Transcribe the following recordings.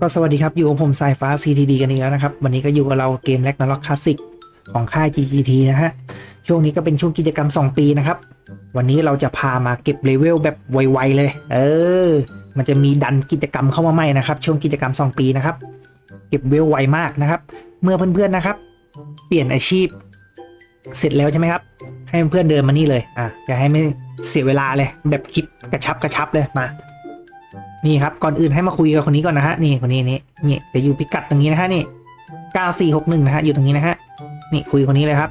ก็สวัสดีครับ อยู่กับผมสายฟ้า CTD กันอีกแล้วนะครับ วันนี้ก็อยู่กับเราเกมแ a กนาล็อกคลาสสิกของค่าย GGT นะฮะ ช่วงนี้ก็เป็นช่วงกิจกรรม 2 ปีนะครับ วันนี้เราจะพามาเก็บเลเวลแบบไวๆเลย เออ มันจะมีดันกิจกรรมเข้ามาใหม่นะครับ ช่วงกิจกรรม 2 ปีนะครับ เก็บเวลไวมากนะครับ เมื่อเพื่อนๆนะครับ เปลี่ยนอาชีพ เสร็จแล้วใช่ไหมครับ ให้เพื่อนๆเดินมานี่เลย อะจะให้ไม่เสียเวลาเลย แบบคลิปกระชับกระชับเลยมา นี่ครับ ก่อนอื่นให้มาคุยกับคนนี้ก่อนนะฮะ นี่คนนี้นี่นี่จะอยู่พิกัดตรงนี้นะฮะนี่เก้าสี่หกหนึ่งนะฮะ อยู่ตรงนี้นะฮะ นี่คุยคนนี้เลยครับ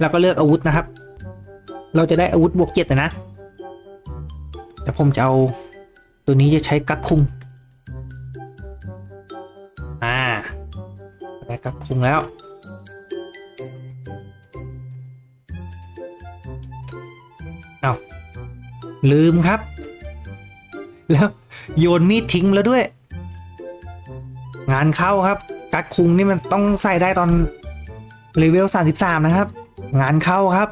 แล้วก็เลือกอาวุธนะครับ เราจะได้อาวุธบวกเจ็ดนะ แต่ผมจะเอาตัวนี้จะใช้กักคุง อ่าได้กักคุงแล้ว ลืมครับ แล้วโยนมีดทิ้งแล้วด้วย งานเข้าครับ กักคุงนี่มันต้องใส่ได้ตอนเลเวล33 นะครับ งานเข้าครับ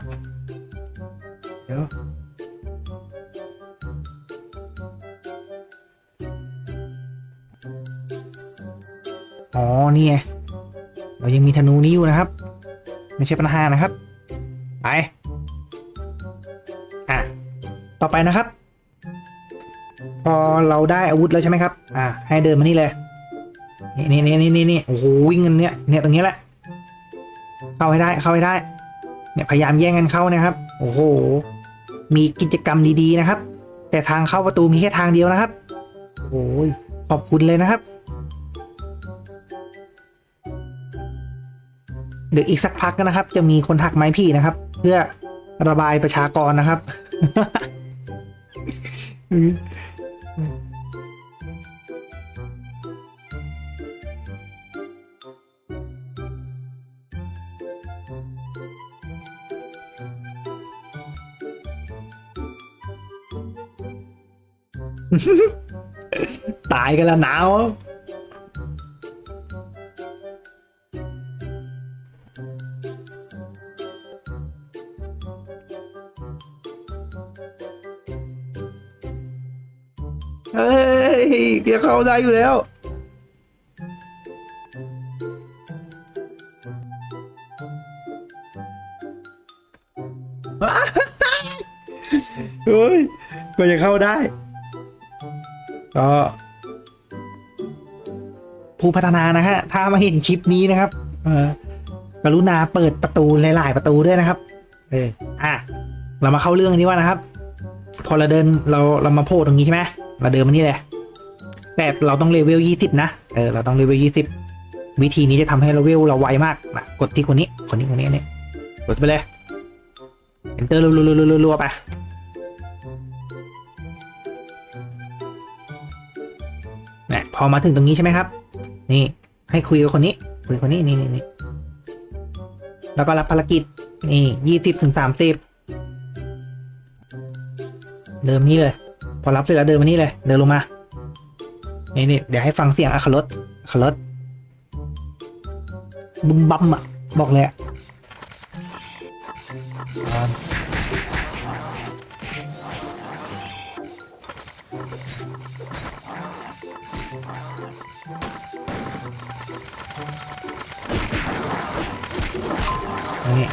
เดี๋ยวอ๋อนี่ไงเรายังมีธนูนี้อยู่นะครับ ไม่ใช่ปัญหานะครับ ไป ต่อไปนะครับ พอเราได้อาวุธแล้วใช่ไหมครับ อ่า ให้เดินมานี่เลย นี่นี่นี่นี่นี่โอ้โหวิ่งกันเนี่ยเนี่ยตรงนี้แหละ เข้าให้ได้เข้าให้ได้ เนี่ยพยายามแย่งกันเข้านะครับ โอ้โห มีกิจกรรมดีๆนะครับ แต่ทางเข้าประตูมีแค่ทางเดียวนะครับ โอ้ยขอบคุณเลยนะครับ เดี๋ยวอีกสักพักนะครับ จะมีคนหักไม้พี่นะครับ เพื่อระบายประชากรนะครับ ตายกันแล้วหนาว เฮ้ยเกียร์เข้าได้อยู่แล้วเฮ้ยก็จะเข้าได้ ก็ผู้พัฒนานะฮะ ถ้ามาเห็นคลิปนี้นะครับ เออกรุณาเปิดประตูหลายๆประตูด้วยนะครับ เอออะ เรามาเข้าเรื่องนี้ว่านะครับ พอเราเดินเราเรามาโผล่ตรงนี้ใช่ไหม เราเดินมานี่เลยแต่เราต้องเลเวลยี่สิบนะ เออ เราต้องเลเวลยี่สิบวิธีนี้จะทำให้เราเวลเราไวมากนะกดที่คนนี้ คนนี้คนนี้นี่กดไปเลย enter รัวๆๆๆๆไปนะพอมาถึงตรงนี้ใช่ไหมครับ นี่ ให้คุยกับคนนี้ คุยคนนี้นี่นี่นี่แล้วก็รับภารกิจ นี่ยี่สิบถึงสามสิบเดิมนี่เลย พอรับเสร็จแล้วเดินมานี่เลย เดินลงมา นี่นี่เดี๋ยวให้ฟังเสียงอัครรถอัครรถบึมบัมอะ บอกเลยอะนี่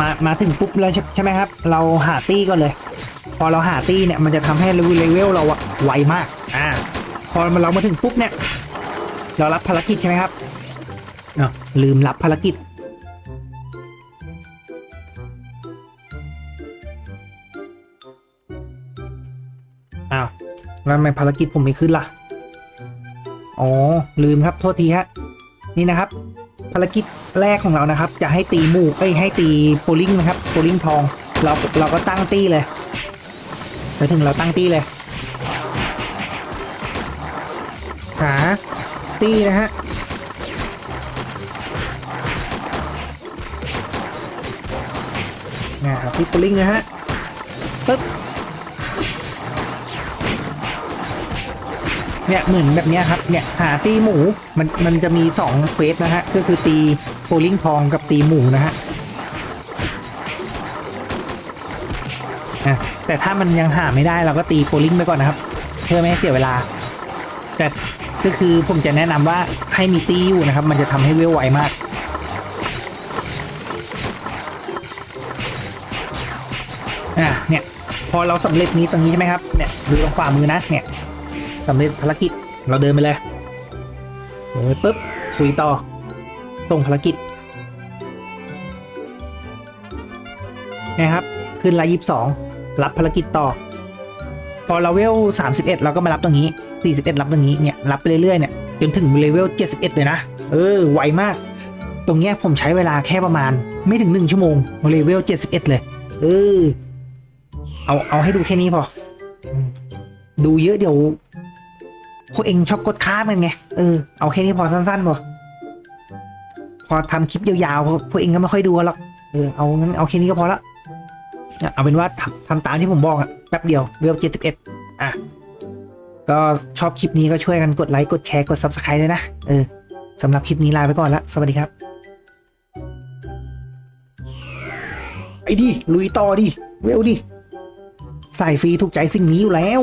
มามาถึงปุ๊บแล้วใช่ไหมครับ เราหาตี้ก่อนเลย พอเราหาตี้เนี่ยมันจะทำให้เลเวลเราอะไวมากอ่าพอเรามาถึงปุ๊บเนี่ย เรารับภารกิจใช่ไหมครับอะลืมรับภารกิจอ้าวแล้วทำไมภารกิจผมไม่ขึ้นล่ะ อ๋อ ลืมครับ โทษทีฮะ นี่นะครับ ภารกิจแรกของเรานะครับ จะให้ตีหมู่เอ้ยให้ตีโปลิงนะครับโปลิงทอง เราเราก็ตั้งตี้เลยไปถึงเราตั้งตี้เลย หาตี้นะฮะนะครับที่โปลิงนะฮะปึ๊บ เนี่ยเหมือนแบบเนี้ยครับเนี่ยหาตีหมูมันมันจะมีสองเควสนะฮะก็คือตีโพลิงทองกับตีหมูนะฮะแต่ถ้ามันยังหาไม่ได้เราก็ตีโปลิงไปก่อนนะครับ เพื่อไม่ให้เสียเวลา แต่ก็คือผมจะแนะนำว่าให้มีตีอยู่นะครับ มันจะทำให้เวลไวมากอะเนี่ยพอเราสำเร็จนี้ตรงนี้ใช่ไหมครับเนี่ยดูตรงขวามือนะเนี่ย สำเร็จภารกิจเราเดินไปเลยเดินไปปุ๊บคุยต่อส่งภารกิจนะครับ ขึ้นไลน์ยี่สิบสองรับภารกิจต่อ พอเราเวลสามสิบเอ็ดเราก็มารับตรงนี้สี่สิบเอ็ดรับตรงนี้เนี่ยรับไปเรื่อยๆเนี่ยจนถึงเลเวลเจ็ดสิบเอ็ดเลยนะ เออไวมาก ตรงเนี้ยผมใช้เวลาแค่ประมาณ ไม่ถึงหนึ่งชั่วโมงเลเวลเจ็ดสิบเอ็ดเลย เออ เอาเอาให้ดูแค่นี้พอ ดูเยอะเดี๋ยว พวกเองชอบกดค้ามกันไง เออ เอาแค่นี้พอสั้นๆพอพอทำคลิปยาวๆพวกพวกเองก็ไม่ค่อยดูหรอก เออ เอางั้นเอาแค่นี้ก็พอละ เอาเป็นว่าทำทำตามที่ผมบอกอะแป๊บเดียวเวลเจ็ดสิบเอ็ดอะ ก็ชอบคลิปนี้ก็ช่วยกันกดไลค์ กดแชร์ กด subscribe ด้วยนะ เออสำหรับคลิปนี้ลาไปก่อนละ สวัสดีครับไอ้ดิลุยต่อดิ เวลดิ ใสายฟรีถูกใจสิ่งนี้อยู่แล้ว